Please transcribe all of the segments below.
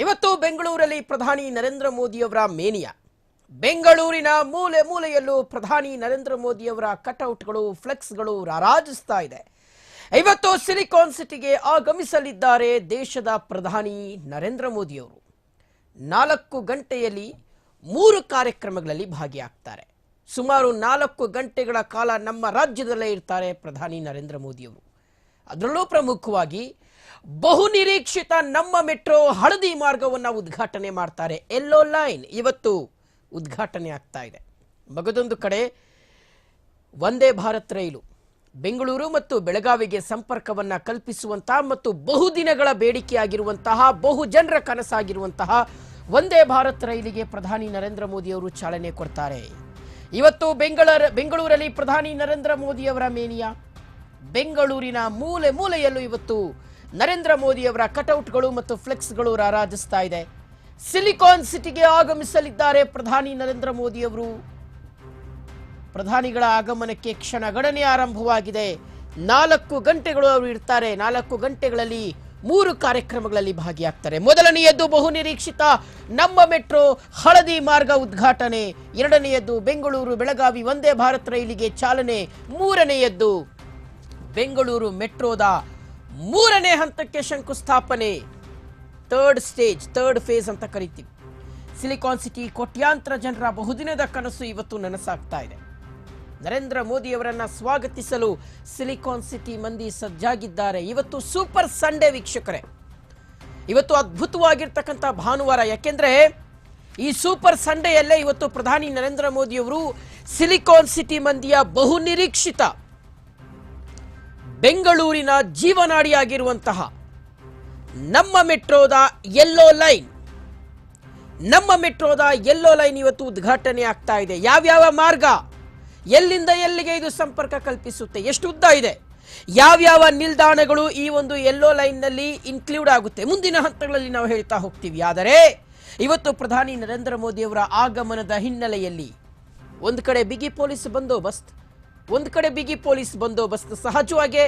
ಇವತ್ತು ಬೆಂಗಳೂರಲ್ಲಿ ಪ್ರಧಾನಿ ನರೇಂದ್ರ ಮೋದಿಯವರ ಮೇನಿಯಾ. ಬೆಂಗಳೂರಿನ ಮೂಲೆ ಮೂಲೆಯಲ್ಲೂ ಪ್ರಧಾನಿ ನರೇಂದ್ರ ಮೋದಿಯವರ ಕಟೌಟ್ಗಳು, ಫ್ಲೆಕ್ಸ್ಗಳು ರಾರಾಜಿಸ್ತಾ ಇದೆ. ಇವತ್ತು ಸಿಲಿಕಾನ್ ಸಿಟಿಗೆ ಆಗಮಿಸಲಿದ್ದಾರೆ ದೇಶದ ಪ್ರಧಾನಿ ನರೇಂದ್ರ ಮೋದಿಯವರು. ನಾಲ್ಕು ಗಂಟೆಯಲ್ಲಿ ಮೂರು ಕಾರ್ಯಕ್ರಮಗಳಲ್ಲಿ ಭಾಗಿಯಾಗ್ತಾರೆ. ಸುಮಾರು ನಾಲ್ಕು ಗಂಟೆಗಳ ಕಾಲ ನಮ್ಮ ರಾಜ್ಯದಲ್ಲೇ ಇರ್ತಾರೆ ಪ್ರಧಾನಿ ನರೇಂದ್ರ ಮೋದಿಯವರು. ಅದರಲ್ಲೂ ಪ್ರಮುಖವಾಗಿ ಬಹು ನಿರೀಕ್ಷಿತ ನಮ್ಮ ಮೆಟ್ರೋ ಹಳದಿ ಮಾರ್ಗವನ್ನು ಉದ್ಘಾಟನೆ ಮಾಡ್ತಾರೆ. ಎಲ್ಲೋ ಲೈನ್ ಇವತ್ತು ಉದ್ಘಾಟನೆ ಆಗ್ತಾ ಇದೆ. ಮಗದೊಂದು ಕಡೆ ವಂದೇ ಭಾರತ್ ರೈಲು ಬೆಂಗಳೂರು ಮತ್ತು ಬೆಳಗಾವಿಗೆ ಸಂಪರ್ಕವನ್ನ ಕಲ್ಪಿಸುವಂತಹ ಮತ್ತು ಬಹುದಿನಗಳ ಬೇಡಿಕೆಯಾಗಿರುವಂತಹ ಬಹು ಜನರ ಕನಸಾಗಿರುವಂತಹ ವಂದೇ ಭಾರತ್ ರೈಲಿಗೆ ಪ್ರಧಾನಿ ನರೇಂದ್ರ ಮೋದಿ ಅವರು ಚಾಲನೆ ಕೊಡ್ತಾರೆ. ಇವತ್ತು ಬೆಂಗಳೂರ, ಬೆಂಗಳೂರಲ್ಲಿ ಪ್ರಧಾನಿ ನರೇಂದ್ರ ಮೋದಿ ಅವರ ಮೇನಿಯಾ. ಬೆಂಗಳೂರಿನ ಮೂಲೆ ಮೂಲೆಯಲ್ಲೂ ಇವತ್ತು ನರೇಂದ್ರ ಮೋದಿಯವರ ಕಟೌಟ್ಗಳು ಮತ್ತು ಫ್ಲೆಕ್ಸ್ಗಳು ರಾರಾಜಿಸ್ತಾ ಇದೆ. ಸಿಲಿಕಾನ್ ಸಿಟಿಗೆ ಆಗಮಿಸಲಿದ್ದಾರೆ ಪ್ರಧಾನಿ ನರೇಂದ್ರ ಮೋದಿಯವರು. ಪ್ರಧಾನಿಗಳ ಆಗಮನಕ್ಕೆ ಕ್ಷಣಗಣನೆ ಆರಂಭವಾಗಿದೆ. ನಾಲ್ಕು ಗಂಟೆಗಳು ಅವರು ಇರ್ತಾರೆ. ನಾಲ್ಕು ಗಂಟೆಗಳಲ್ಲಿ ಮೂರು ಕಾರ್ಯಕ್ರಮಗಳಲ್ಲಿ ಭಾಗಿಯಾಗ್ತಾರೆ. ಮೊದಲನೆಯದ್ದು ಬಹು ನಿರೀಕ್ಷಿತ ನಮ್ಮ ಮೆಟ್ರೋ ಹಳದಿ ಮಾರ್ಗ ಉದ್ಘಾಟನೆ. ಎರಡನೆಯದ್ದು ಬೆಂಗಳೂರು ಬೆಳಗಾವಿ ವಂದೇ ಭಾರತ್ ರೈಲಿಗೆ ಚಾಲನೆ. ಮೂರನೆಯದ್ದು ಬೆಂಗಳೂರು ಮೆಟ್ರೋದ ಮೂರನೇ ಹಂತಕ್ಕೆ ಶಂಕುಸ್ಥಾಪನೆ. ಥರ್ಡ್ ಸ್ಟೇಜ್ ಥರ್ಡ್ ಫೇಸ್ ಅಂತ ಕರಿತೀವಿ. ಸಿಲಿಕಾನ್ ಸಿಟಿ ಕೋಟ್ಯಾಂತರ ಜನರ ಬಹುದಿನದ ಕನಸು ಇವತ್ತು ನನಸಾಗ್ತಾ ಇದೆ. ನರೇಂದ್ರ ಮೋದಿ ಅವರನ್ನ ಸ್ವಾಗತಿಸಲು ಸಿಲಿಕಾನ್ ಸಿಟಿ ಮಂದಿ ಸಜ್ಜಾಗಿದ್ದಾರೆ. ಇವತ್ತು ಸೂಪರ್ ಸಂಡೇ ವೀಕ್ಷಕರೇ. ಇವತ್ತು ಅದ್ಭುತವಾಗಿರ್ತಕ್ಕಂಥ ಭಾನುವಾರ. ಯಾಕೆಂದ್ರೆ ಈ ಸೂಪರ್ ಸಂಡೆಯಲ್ಲೇ ಇವತ್ತು ಪ್ರಧಾನಿ ನರೇಂದ್ರ ಮೋದಿ ಅವರು ಸಿಲಿಕಾನ್ ಸಿಟಿ ಮಂದಿಯ ಬಹು ನಿರೀಕ್ಷಿತ ಬೆಂಗಳೂರಿನ ಜೀವನಾಡಿಯಾಗಿರುವಂತಹ ನಮ್ಮ ಮೆಟ್ರೋದ ಯೆಲ್ಲೋ ಲೈನ್ ನಮ್ಮ ಮೆಟ್ರೋದ ಯೆಲ್ಲೋ ಲೈನ್ ಇವತ್ತು ಉದ್ಘಾಟನೆ ಆಗ್ತಾ ಇದೆ. ಯಾವ್ಯಾವ ಮಾರ್ಗ? ಎಲ್ಲಿಂದ ಎಲ್ಲಿಗೆ ಇದು ಸಂಪರ್ಕ ಕಲ್ಪಿಸುತ್ತೆ? ಎಷ್ಟು ಉದ್ದ ಇದೆ? ಯಾವ್ಯಾವ ನಿಲ್ದಾಣಗಳು ಈ ಒಂದು ಯೆಲ್ಲೋ ಲೈನ್ನಲ್ಲಿ ಇನ್ಕ್ಲೂಡ್ ಆಗುತ್ತೆ? ಮುಂದಿನ ಹಂತಗಳಲ್ಲಿ ನಾವು ಹೇಳ್ತಾ ಹೋಗ್ತೀವಿ. ಆದರೆ ಇವತ್ತು ಪ್ರಧಾನಿ ನರೇಂದ್ರ ಮೋದಿ ಅವರ ಆಗಮನದ ಹಿನ್ನೆಲೆಯಲ್ಲಿ ಒಂದು ಕಡೆ ಬಿಗಿ ಪೊಲೀಸ್ ಬಂದೋಬಸ್ತ್ ಒಂದು ಕಡೆ ಬಿಗಿ ಪೊಲೀಸ್ ಬಂದೋಬಸ್ತ್ ಸಹಜವಾಗಿ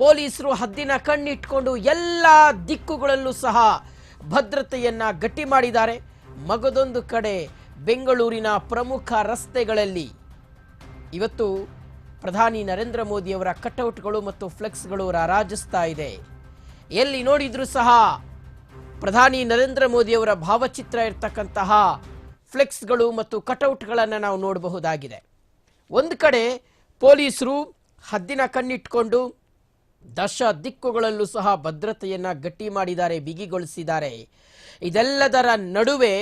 ಪೊಲೀಸರು ಹದ್ದಿನ ಕಣ್ಣಿಟ್ಕೊಂಡು ಎಲ್ಲ ದಿಕ್ಕುಗಳಲ್ಲೂ ಸಹ ಭದ್ರತೆಯನ್ನ ಗಟ್ಟಿ ಮಾಡಿದ್ದಾರೆ. ಮಗದೊಂದು ಕಡೆ ಬೆಂಗಳೂರಿನ ಪ್ರಮುಖ ರಸ್ತೆಗಳಲ್ಲಿ. ಇವತ್ತು ಪ್ರಧಾನಿ ನರೇಂದ್ರ ಮೋದಿಯವರ ಕಟೌಟ್ಗಳು ಮತ್ತು ಫ್ಲೆಕ್ಸ್ಗಳು ರಾರಾಜಿಸ್ತಾ ಇದೆ. ಎಲ್ಲಿ ನೋಡಿದ್ರೂ ಸಹ ಪ್ರಧಾನಿ ನರೇಂದ್ರ ಮೋದಿಯವರ ಭಾವಚಿತ್ರ ಇರತಕ್ಕಂತಹ ಫ್ಲೆಕ್ಸ್ಗಳು ಮತ್ತು ಕಟೌಟ್ಗಳನ್ನು ನಾವು ನೋಡಬಹುದಾಗಿದೆ. ಒಂದು ಕಡೆ ಪೊಲೀಸರು ಹದ್ದಿನ ಕಣ್ಣಿಟ್ಕೊಂಡು ದಶ ದಿಕ್ಕುಗಳಲ್ಲೂ ಸಹ ಭದ್ರತೆಯನ್ನು ಗಟ್ಟಿ ಮಾಡಿದ್ದಾರೆ, ಬಿಗಿಗೊಳಿಸಿದ್ದಾರೆ. ಇದೆಲ್ಲದರ ನಡುವೆ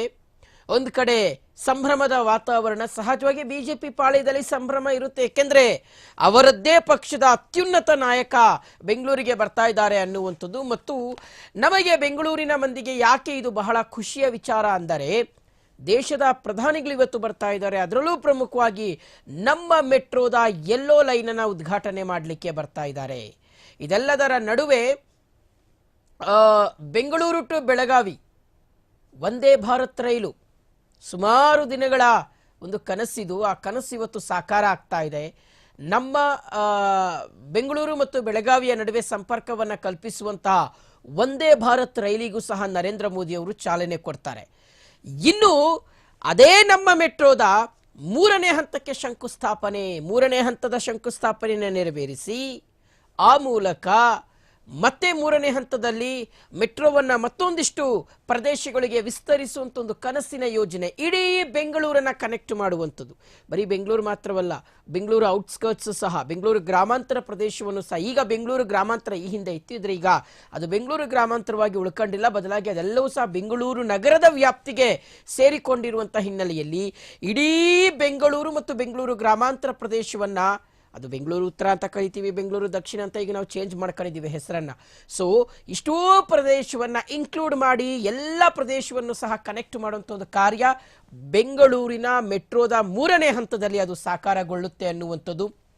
ಒಂದು ಕಡೆ ಸಂಭ್ರಮದ ವಾತಾವರಣ, ಸಹಜವಾಗಿ ಬಿಜೆಪಿ ಪಾಳ್ಯದಲ್ಲಿ ಸಂಭ್ರಮ ಇರುತ್ತೆ. ಏಕೆಂದರೆ ಅವರದ್ದೇ ಪಕ್ಷದ ಅತ್ಯುನ್ನತ ನಾಯಕ ಬೆಂಗಳೂರಿಗೆ ಬರ್ತಾ ಇದ್ದಾರೆ ಅನ್ನುವಂಥದ್ದು. ಮತ್ತು ನಮಗೆ ಬೆಂಗಳೂರಿನ ಮಂದಿಗೆ ಯಾಕೆ ಇದು ಬಹಳ ಖುಷಿಯ ವಿಚಾರ ಅಂದರೆ ದೇಶದ ಪ್ರಧಾನಿಗಳು ಇವತ್ತು ಬರ್ತಾ ಇದ್ದಾರೆ. ಅದರಲ್ಲೂ ಪ್ರಮುಖವಾಗಿ ನಮ್ಮ ಮೆಟ್ರೋದ ಯೆಲ್ಲೋ ಲೈನನ್ನು ಉದ್ಘಾಟನೆ ಮಾಡಲಿಕ್ಕೆ ಬರ್ತಾ ಇದ್ದಾರೆ. ಇದೆಲ್ಲದರ ನಡುವೆ ಬೆಂಗಳೂರು ಟು ಬೆಳಗಾವಿ ವಂದೇ ಭಾರತ್ ರೈಲು ಸುಮಾರು ದಿನಗಳ ಒಂದು ಕನಸಿದು. ಆ ಕನಸು ಇವತ್ತು ಸಾಕಾರ ಆಗ್ತಾ ಇದೆ. ನಮ್ಮ ಬೆಂಗಳೂರು ಮತ್ತು ಬೆಳಗಾವಿಯ ನಡುವೆ ಸಂಪರ್ಕವನ್ನು ಕಲ್ಪಿಸುವಂತಹ ವಂದೇ ಭಾರತ್ ರೈಲಿಗೂ ಸಹ ನರೇಂದ್ರ ಮೋದಿ ಅವರು ಚಾಲನೆ ಕೊಡ್ತಾರೆ. ಇನ್ನು ಅದೇ ನಮ್ಮ ಮೆಟ್ರೋದ ಮೂರನೇ ಹಂತಕ್ಕೆ ಶಂಕುಸ್ಥಾಪನೆ ಮೂರನೇ ಹಂತದ ಶಂಕುಸ್ಥಾಪನೆಯನ್ನು ನೆರವೇರಿಸಿ ಆ ಮೂಲಕ ಮತ್ತೆ ಮೂರನೇ ಹಂತದಲ್ಲಿ ಮೆಟ್ರೋವನ್ನು ಮತ್ತೊಂದಿಷ್ಟು ಪ್ರದೇಶಗಳಿಗೆ ವಿಸ್ತರಿಸುವಂಥ ಒಂದು ಕನಸಿನ ಯೋಜನೆ. ಇಡೀ ಬೆಂಗಳೂರನ್ನು ಕನೆಕ್ಟ್ ಮಾಡುವಂಥದ್ದು. ಬರೀ ಬೆಂಗಳೂರು ಮಾತ್ರವಲ್ಲ, ಬೆಂಗಳೂರು ಔಟ್ಸ್ಕರ್ಟ್ಸ್ ಸಹ, ಬೆಂಗಳೂರು ಗ್ರಾಮಾಂತರ ಪ್ರದೇಶವನ್ನು ಸಹ, ಈಗ ಬೆಂಗಳೂರು ಗ್ರಾಮಾಂತರ ಈ ಹಿಂದೆ ಇತ್ತಿದ್ರೆ ಈಗ ಅದು ಬೆಂಗಳೂರು ಗ್ರಾಮಾಂತರವಾಗಿ ಉಳ್ಕೊಂಡಿಲ್ಲ, ಬದಲಾಗಿ ಅದೆಲ್ಲವೂ ಸಹ ಬೆಂಗಳೂರು ನಗರದ ವ್ಯಾಪ್ತಿಗೆ ಸೇರಿಕೊಂಡಿರುವಂಥ ಹಿನ್ನೆಲೆಯಲ್ಲಿ ಇಡೀ ಬೆಂಗಳೂರು ಮತ್ತು ಬೆಂಗಳೂರು ಗ್ರಾಮಾಂತರ ಪ್ರದೇಶವನ್ನ ಅದು ಬೆಂಗಳೂರು ಉತ್ತರ ಅಂತ ಕರಿತೀವಿ, ಬೆಂಗಳೂರು ದಕ್ಷಿಣ ಅಂತ ಈಗ ನಾವು ಚೇಂಜ್ ಮಾಡ್ಕೊಂಡಿದ್ದೀವಿ ಹೆಸರನ್ನ. ಸೊ ಇಷ್ಟೋ ಪ್ರದೇಶವನ್ನ ಇನ್ಕ್ಲೂಡ್ ಮಾಡಿ ಎಲ್ಲ ಪ್ರದೇಶವನ್ನು ಸಹ ಕನೆಕ್ಟ್ ಮಾಡುವಂಥ ಒಂದು ಕಾರ್ಯ ಬೆಂಗಳೂರಿನ ಮೆಟ್ರೋದ ಮೂರನೇ ಹಂತದಲ್ಲಿ ಅದು ಸಾಕಾರಗೊಳ್ಳುತ್ತೆ ಅನ್ನುವಂಥದ್ದು.